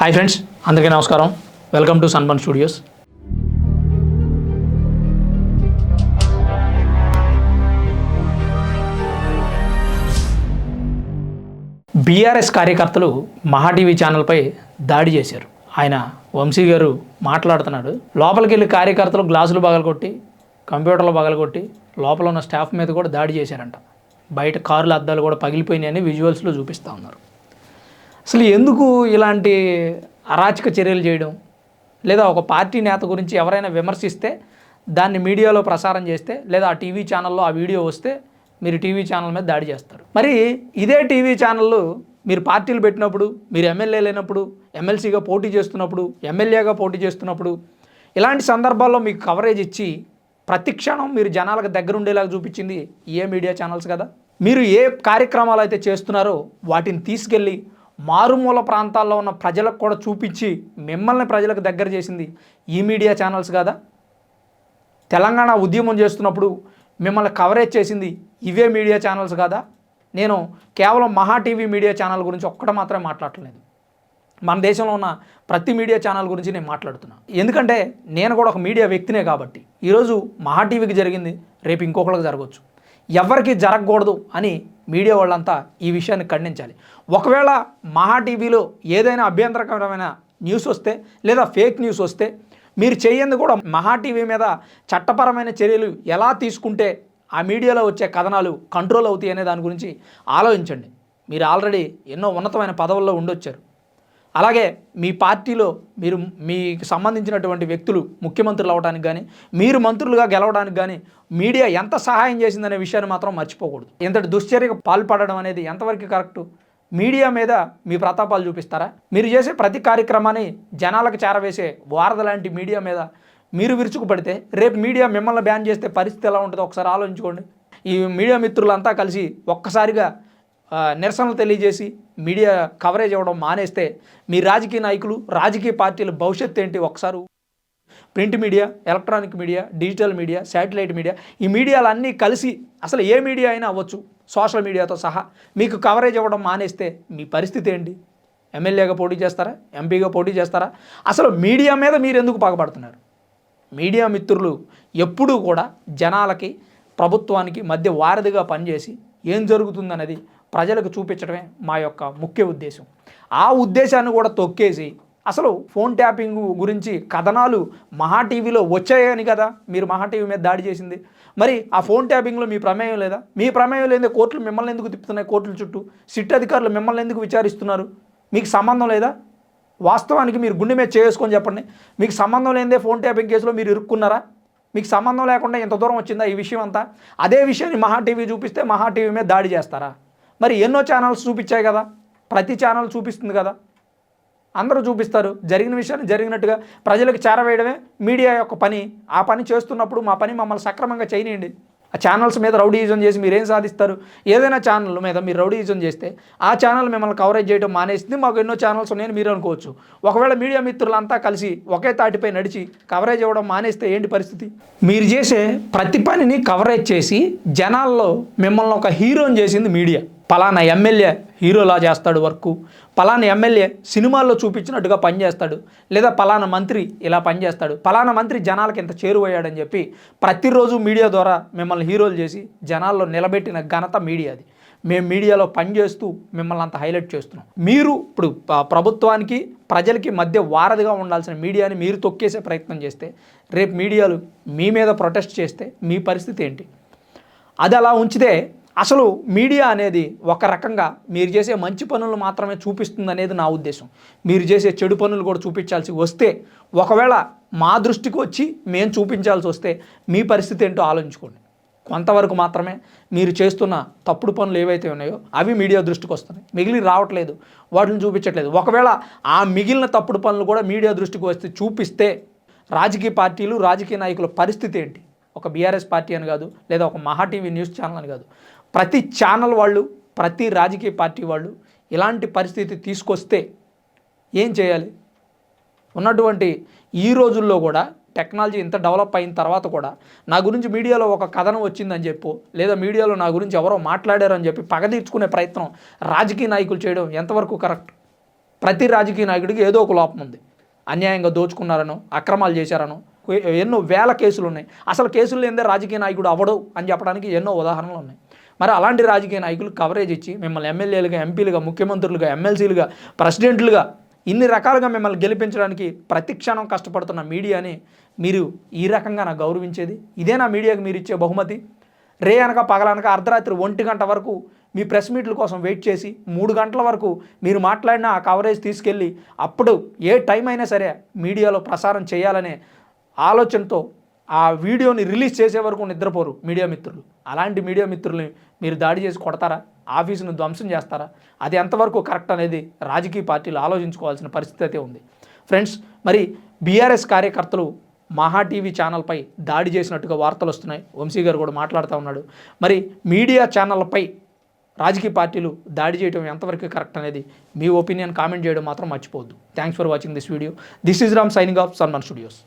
Hi friends అందరికీ నమస్కారం. Welcome to Sanban studios BRS కార్యకర్తలు మహా టీవీ ఛానల్పై దాడి చేశారు. ఆయన వంశీ గారు మాట్లాడుతున్నాడు. లోపలికి వెళ్ళి కార్యకర్తలు గ్లాసులు పగలగొట్టి కంప్యూటర్లు పగలగొట్టి లోపల ఉన్న స్టాఫ్ మీద కూడా దాడి చేశారంట. బయట కార్ల అద్దాలు కూడా పగిలిపోయినాయని విజువల్స్లో చూపిస్తూ ఉన్నారు. అసలు ఎందుకు ఇలాంటి అరాచక చర్యలు చేయడం? లేదా ఒక పార్టీ నేత గురించి ఎవరైనా విమర్శిస్తే దాన్ని మీడియాలో ప్రసారం చేస్తే లేదా ఆ టీవీ ఛానల్లో ఆ వీడియో వస్తే మీరు టీవీ ఛానల్ మీద దాడి చేస్తారు. మరి ఇదే టీవీ ఛానళ్ళు మీరు పార్టీలు పెట్టినప్పుడు మీరు ఎమ్మెల్యే లేనప్పుడు ఎమ్మెల్సీగా పోటీ చేస్తున్నప్పుడు ఎమ్మెల్యేగా పోటీ చేస్తున్నప్పుడు ఇలాంటి సందర్భాల్లో మీకు కవరేజ్ ఇచ్చి ప్రతి క్షణం మీరు జనాలకు దగ్గర ఉండేలాగా చూపించింది ఏ మీడియా ఛానల్స్ కదా? మీరు ఏ కార్యక్రమాలు అయితే చేస్తున్నారో వాటిని తీసుకెళ్ళి మారుమూల ప్రాంతాల్లో ఉన్న ప్రజలకు కూడా చూపించి మిమ్మల్ని ప్రజలకు దగ్గర చేసింది ఈ మీడియా ఛానల్స్ కదా? తెలంగాణ ఉద్యమం చేస్తున్నప్పుడు మిమ్మల్ని కవరేజ్ చేసింది ఇవే మీడియా ఛానల్స్ కాదా? నేను కేవలం మహా టీవీ మీడియా ఛానల్ గురించి ఒక్కటి మాత్రమే మాట్లాడలేదు. మన దేశంలో ఉన్న ప్రతి మీడియా ఛానల్ గురించి నేను మాట్లాడుతున్నా. ఎందుకంటే నేను కూడా ఒక మీడియా వ్యక్తినే కాబట్టి ఈరోజు మహా టీవీకి జరిగింది రేపు ఇంకొకరికి జరగవచ్చు ఎవరికి జరగకూడదు అని మీడియా వాళ్ళంతా ఈ విషయాన్ని ఖండించాలి. ఒకవేళ మహా టీవీలో ఏదైనా అభ్యంతరకరమైన న్యూస్ వస్తే లేదా ఫేక్ న్యూస్ వస్తే మీరు చేయంది కూడా మహా టీవీ మీద చట్టపరమైన చర్యలు ఎలా తీసుకుంటే ఆ మీడియాలో వచ్చే కథనాలు కంట్రోల్ అవుతాయి అనే దాని గురించి ఆలోచించండి. మీరు ఆల్రెడీ ఎన్నో ఉన్నతమైన పదవుల్లో ఉండొచ్చారు. అలాగే మీ పార్టీలో మీరు మీకు సంబంధించినటువంటి వ్యక్తులు ముఖ్యమంత్రులు అవ్వడానికి కానీ మీరు మంత్రులుగా గెలవడానికి కానీ మీడియా ఎంత సహాయం చేసిందనే విషయాన్ని మాత్రం మర్చిపోకూడదు. ఇంతటి దుశ్చర్యకు పాల్పడడం అనేది ఎంతవరకు కరెక్టు? మీడియా మీద మీ ప్రతాపాలు చూపిస్తారా? మీరు చేసే ప్రతి కార్యక్రమాన్ని జనాలకు చేరవేసే వారధ లాంటి మీడియా మీద మీరు విరుచుకుపడితే రేపు మీడియా మిమ్మల్ని బ్యాన్ చేస్తే పరిస్థితి ఎలా ఉంటుందో ఒకసారి ఆలోచించుకోండి. ఈ మీడియా మిత్రులంతా కలిసి ఒక్కసారిగా నిరసనలు తెలియజేసి మీడియా కవరేజ్ ఇవ్వడం మానేస్తే మీ రాజకీయ నాయకులు రాజకీయ పార్టీల భవిష్యత్తు ఏంటి ఒకసారి? Print media electronic media digital media satellite media ఈ మీడియాలన్నీ కలిసి అసలు ఏ మీడియా అయినా అవ్వచ్చు. సోషల్ మీడియాతో సహా మీకు కవరేజ్ ఇవ్వడం మానేస్తే మీ పరిస్థితి ఏంటి? ఎమ్మెల్యేగా పోటీ చేస్తారా? ఎంపీగా పోటీ చేస్తారా? అసలు మీడియా మీద మీరు ఎందుకు పగబడుతున్నారు మీడియా మిత్రులు ఎప్పుడూ కూడా జనాలకి ప్రభుత్వానికి మధ్య వారధిగా పనిచేసి ఏం జరుగుతుందన్నది ప్రజలకు చూపించడమే మా యొక్క ముఖ్య ఉద్దేశం. ఆ ఉద్దేశాన్ని కూడా తొక్కేసి అసలు ఫోన్ ట్యాపింగ్ గురించి కథనాలు మహా టీవీలో వచ్చాయని కదా మీరు మహా టీవీ మీద దాడి చేసింది. మరి ఆ ఫోన్ ట్యాపింగ్లో మీ ప్రమేయం లేదా? మీ ప్రమేయం లేదే కోర్టులు మిమ్మల్ని ఎందుకు తిప్పుతున్నాయి కోర్టుల చుట్టూ? సిట్ అధికారులు మిమ్మల్ని ఎందుకు విచారిస్తున్నారు? మీకు సంబంధం లేదా? వాస్తవానికి మీరు గుండె మీద చేసుకొని చెప్పండి. మీకు సంబంధం లేదే ఫోన్ ట్యాపింగ్ కేసులో మీరు ఇరుక్కున్నారా? మీకు సంబంధం లేకుండా ఎంత దూరం వచ్చిందా ఈ విషయం అంతా అదే విషయాన్ని మహా టీవీ చూపిస్తే మహా టీవీ మీద దాడి చేస్తారా? మరి ఎన్నో ఛానల్స్ చూపించాయి కదా. ప్రతి ఛానల్ చూపిస్తుంది కదా. అందరూ చూపిస్తారు. జరిగిన విషయాన్ని జరిగినట్టుగా ప్రజలకు చేరవేయడమే మీడియా యొక్క పని. ఆ పని చేస్తున్నప్పుడు మా పని మమ్మల్ని సక్రమంగా చేయనియండి. ఆ ఛానల్స్ మీద రౌడీయిజం చేసి మీరేం సాధిస్తారు? ఏదైనా ఛానల్ మీద మీరు రౌడీయిజం చేస్తే ఆ ఛానల్ మిమ్మల్ని కవరేజ్ చేయడం మానేసింది. మాకు ఎన్నో ఛానల్స్ ఉన్నాయని మీరు అనుకోవచ్చు. ఒకవేళ మీడియా మిత్రులంతా కలిసి ఒకే తాటిపై నడిచి కవరేజ్ ఇవ్వడం మానేస్తే ఏంటి పరిస్థితి? మీరు చేసే ప్రతి పనిని కవరేజ్ చేసి జనాల్లో మిమ్మల్ని ఒక హీరోని చేసింది మీడియా. పలానా ఎమ్మెల్యే హీరోలా చేస్తాడు వర్క్. పలానా ఎమ్మెల్యే సినిమాల్లో చూపించినట్టుగా పనిచేస్తాడు. లేదా పలానా మంత్రి ఇలా పనిచేస్తాడు. పలానా మంత్రి జనాలకి ఇంత చేరువయ్యాడని చెప్పి ప్రతిరోజు మీడియా ద్వారా మిమ్మల్ని హీరోలు చేసి జనాల్లో నిలబెట్టిన ఘనత మీడియాది మేము మీడియాలో పనిచేస్తూ మిమ్మల్ని అంత హైలైట్ చేస్తున్నాం. మీరు ఇప్పుడు ప్రభుత్వానికి ప్రజలకి మధ్య వారధిగా ఉండాల్సిన మీడియాని మీరు తొక్కేసే ప్రయత్నం చేస్తే రేపు మీడియాలు మీ మీద ప్రొటెస్ట్ చేస్తే మీ పరిస్థితి ఏంటి? అది అలా ఉంచితే అసలు మీడియా అనేది ఒక రకంగా మీరు చేసే మంచి పనులు మాత్రమే చూపిస్తుంది అనేది నా ఉద్దేశం. మీరు చేసే చెడు పనులు కూడా చూపించాల్సి వస్తే ఒకవేళ మా దృష్టికి వచ్చి మేము చూపించాల్సి వస్తే మీ పరిస్థితి ఏంటో ఆలోచించుకోండి. కొంతవరకు మాత్రమే మీరు చేస్తున్న తప్పుడు పనులు ఏవైతే ఉన్నాయో అవి మీడియా దృష్టికి వస్తున్నాయి. మిగిలి రావట్లేదు వాటిని చూపించట్లేదు. ఒకవేళ ఆ మిగిలిన తప్పుడు పనులు కూడా మీడియా దృష్టికి వస్తే చూపిస్తే రాజకీయ పార్టీలు రాజకీయ నాయకుల పరిస్థితి ఏంటి? ఒక బీఆర్ఎస్ పార్టీ అని కాదు లేదా ఒక మహా టీవీ న్యూస్ ఛానల్ అని కాదు. ప్రతి ఛానల్ వాళ్ళు ప్రతి రాజకీయ పార్టీ వాళ్ళు ఇలాంటి పరిస్థితి తీసుకొస్తే ఏం చేయాలి? ఉన్నటువంటి ఈ రోజుల్లో కూడా టెక్నాలజీ ఇంత డెవలప్ అయిన తర్వాత కూడా నా గురించి మీడియాలో ఒక కథనం వచ్చిందని చెప్పు లేదా మీడియాలో నా గురించి ఎవరో మాట్లాడారని చెప్పి పగ తీర్చుకునే ప్రయత్నం రాజకీయ నాయకులు చేయడం ఎంతవరకు కరెక్ట్? ప్రతి రాజకీయ నాయకుడికి ఏదో ఒక లోపం ఉంది. అన్యాయంగా దోచుకున్నారనో అక్రమాలు చేశారనో ఎన్నో వేల కేసులు ఉన్నాయి. అసలు కేసులు లేదే రాజకీయ నాయకుడు అవ్వడు అని చెప్పడానికి ఎన్నో ఉదాహరణలు ఉన్నాయి. మరి అలాంటి రాజకీయ నాయకులు కవరేజ్ ఇచ్చి మిమ్మల్ని ఎమ్మెల్యేలుగా ఎంపీలుగా ముఖ్యమంత్రులుగా ఎమ్మెల్సీలుగా ప్రెసిడెంట్లుగా ఇన్ని రకాలుగా మిమ్మల్ని గెలిపించడానికి ప్రతి క్షణం కష్టపడుతున్న మీడియాని మీరు ఈ రకంగా నా గౌరవించేది. ఇదే నా మీడియాకి మీరు ఇచ్చే బహుమతి. రే అనక పగలనక అర్ధరాత్రి ఒంటి గంట వరకు మీ ప్రెస్ మీట్ల కోసం వెయిట్ చేసి మూడు గంటల వరకు మీరు మాట్లాడిన ఆ కవరేజ్ తీసుకెళ్ళి అప్పుడు ఏ టైం అయినా సరే మీడియాలో ప్రసారం చేయాలనే ఆలోచనతో ఆ వీడియోని రిలీజ్ చేసే వరకు నిద్రపోరు మీడియా మిత్రులు. అలాంటి మీడియా మిత్రుల్ని మీరు దాడి చేసి కొడతారా? ఆఫీసును ధ్వంసం చేస్తారా? అది ఎంతవరకు కరెక్ట్ అనేది రాజకీయ పార్టీలు ఆలోచించుకోవాల్సిన పరిస్థితి అయితే ఉంది. ఫ్రెండ్స్ మరి బీఆర్ఎస్ కార్యకర్తలు మహా టీవీ ఛానల్పై దాడి చేసినట్టుగా వార్తలు వస్తున్నాయి. వంశీ గారు కూడా మాట్లాడుతూ ఉన్నాడు. మరి మీడియా ఛానళ్ళపై రాజకీయ పార్టీలు దాడి చేయడం ఎంతవరకు కరెక్ట్ అనేది మీ ఒపీనియన్ కామెంట్ చేయడం మాత్రం మర్చిపోవద్దు. Thanks for watching this video this is Ram signing off Sanman studios